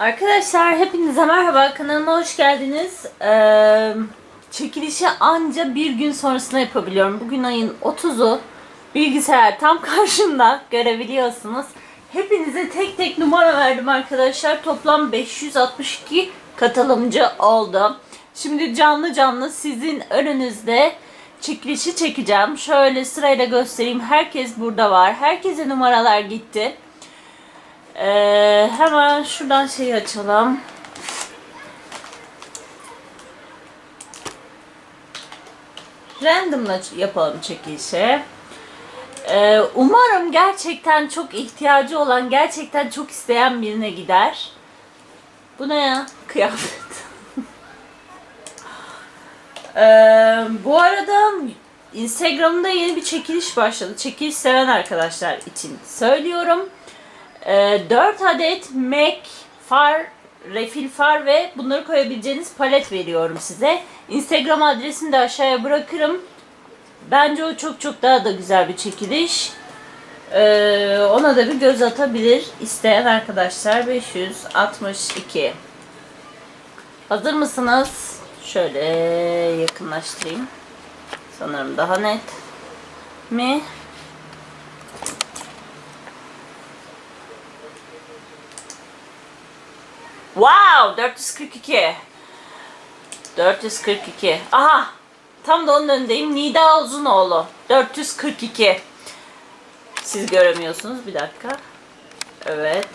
Arkadaşlar hepinize merhaba kanalıma hoş geldiniz. Ee, çekilişi anca bir gün sonrasında yapabiliyorum. Bugün ayın 30'u. Bilgisayar tam karşımda görebiliyorsunuz. Hepinize tek tek numara verdim arkadaşlar. Toplam 562 katılımcı oldu. Şimdi canlı canlı sizin önünüzde çekilişi çekeceğim. Şöyle sırayla göstereyim. Herkes burada var. Herkese numaralar gitti. Ee, hemen şuradan şeyi açalım. Random'la yapalım çekilişi. Ee, umarım gerçekten çok ihtiyacı olan, gerçekten çok isteyen birine gider. Bu ne ya? Kıyafet. Ee, bu arada Instagram'da yeni bir çekiliş başladı. Çekiliş seven arkadaşlar için söylüyorum. Ee, 4 adet MAC far, refil far ve bunları koyabileceğiniz palet veriyorum size. Instagram adresini de aşağıya bırakırım. Bence o çok çok daha da güzel bir çekiliş. Ee, ona da bir göz atabilir isteyen arkadaşlar. 562. Hazır mısınız? Şöyle yakınlaştırayım. Sanırım daha net mi? Wow! 442. 442. Aha! Tam da onun önündeyim. Nida Uzunoğlu. 442. Siz göremiyorsunuz. Bir dakika. Evet.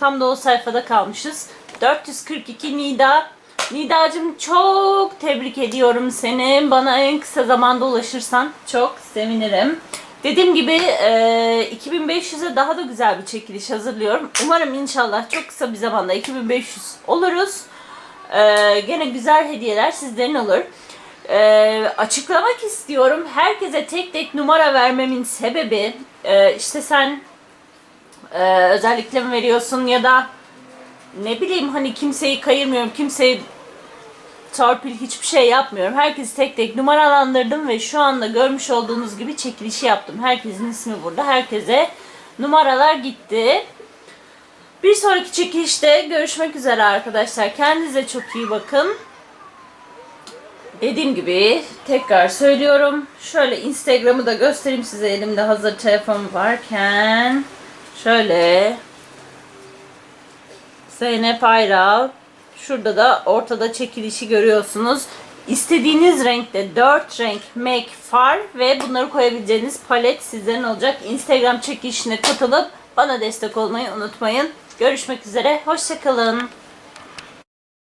Tam da o sayfada kalmışız. 442 Nida. Nidacığım çok tebrik ediyorum seni. Bana en kısa zamanda ulaşırsan çok sevinirim. Dediğim gibi e, 2500'e daha da güzel bir çekiliş hazırlıyorum. Umarım inşallah çok kısa bir zamanda 2500 oluruz. E, gene güzel hediyeler sizlerin olur. E, açıklamak istiyorum. Herkese tek tek numara vermemin sebebi e, işte sen e, özellikle mi veriyorsun ya da ne bileyim hani kimseyi kayırmıyorum, kimseyi torpil hiçbir şey yapmıyorum. Herkesi tek tek numaralandırdım ve şu anda görmüş olduğunuz gibi çekilişi yaptım. Herkesin ismi burada. Herkese numaralar gitti. Bir sonraki çekilişte görüşmek üzere arkadaşlar. Kendinize çok iyi bakın. Dediğim gibi tekrar söylüyorum. Şöyle Instagram'ı da göstereyim size elimde hazır telefon varken. Şöyle Zeynep Ayral. Şurada da ortada çekilişi görüyorsunuz. İstediğiniz renkte 4 renk make far ve bunları koyabileceğiniz palet sizlerin olacak. Instagram çekilişine katılıp bana destek olmayı unutmayın. Görüşmek üzere. Hoşçakalın.